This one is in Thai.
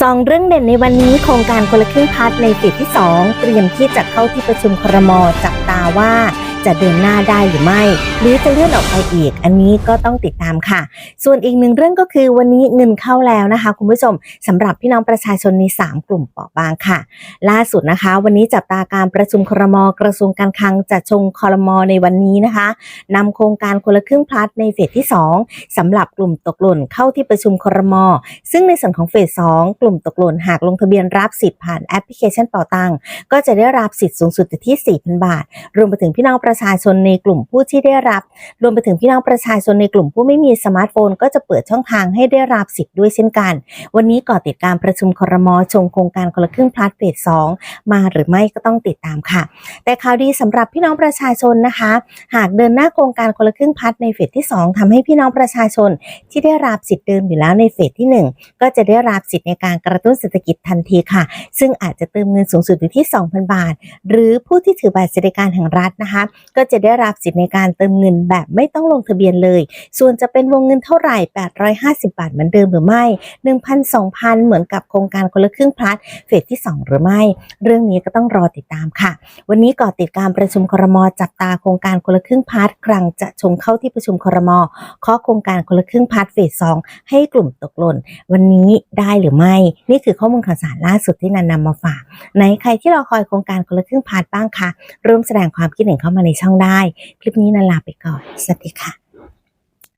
สองเรื่องเด่นในวันนี้โครงการคนละครึ่งพาร์ทในปีที่ 2 เตรียมที่จะเข้าที่ประชุมครมจับตาว่า จะเดินหน้าได้หรือไม่ หรือจะเลื่อนออกไปอีก อันนี้ก็ต้องติดตามค่ะ ส่วนอีกหนึ่งเรื่องก็คือวันนี้เงินเข้าแล้วนะคะ คุณผู้ชมสำหรับพี่น้องประชาชนใน 3 กลุ่มเปราะบางค่ะ ล่าสุดนะคะ วันนี้จับตาการประชุมครมกระทรวงการคลังจะชงครมในวันนี้นะคะนำโครงการคนละครึ่งพลัสในเฟสที่ 2สำหรับกลุ่มตกหล่นเข้าที่ประชุมครม ซึ่งในส่วนของเฟส2กลุ่มตกหล่นหากลงทะเบียนรับสิทธิ์ผ่านแอปพลิเคชันเป่าตังก็จะได้รับสิทธิ์สูงสุดที่4,000 บาท รวมไปถึงพี่น้องประประชาชนในกลุ่มผู้ที่ได้รับ รวมไปถึงพี่น้องประชาชนในกลุ่มผู้ไม่มีสมาร์ทโฟน ก็จะเปิดช่องทางให้ได้รับสิทธิ์ด้วยเช่นกัน วันนี้ก่อติดการประชุมครมชงโครงการคนละครึ่งพลัสเฟส2มาหรือไม่ก็ต้องติดตามค่ะ แต่ข่าวดีสำหรับพี่น้องประชาชนนะคะ หากเดินหน้าโครงการคนละครึ่งพัดในเฟสที่ 2ทำให้พี่น้องประชาชนที่ได้รับสิทธิ์เดิมอยู่แล้วในเฟสที่ 1 ก็จะได้รับสิทธิ์ในการกระตุ้นเศรษฐกิจทันทีค่ะ ซึ่งอาจจะเติมเงินสูงสุดอยู่ที่ 2,000 บาท หรือผู้ที่ถือบัตรสวัสดิการแห่งรัฐนะคะก็จะได้รับสิทธิ์ในการเติมเงินแบบไม่ต้องลงทะเบียนเลย ส่วนจะเป็นวงเงินเท่าไหร่ 850 บาทเหมือนเดิมหรือไม่ 1,000 2,000 เหมือนกับโครงการคนละครึ่งพลัสเฟสที่ 2 หรือไม่ เรื่องนี้ก็ต้องรอติดตามค่ะ วันนี้ก่อติดการประชุมครมจับตาโครงการคนละครึ่งพาร์ทครั้งจะชงเข้าที่ประชุมครมข้อโครงการคนละครึ่งพาร์ทเฟสสองให้กลุ่มตกหล่น วันนี้ได้หรือไม่ นี่คือข้อมูลข่าวสารล่าสุดที่นันนำมาฝากไหนใครที่รอคอยโครงการคนละครึ่งพาร์ทบ้างคะร่วมแสดงความคิดเห็นเข้ามาในช่องได้ คลิปนี้นันลาไปก่อน สวัสดีค่ะ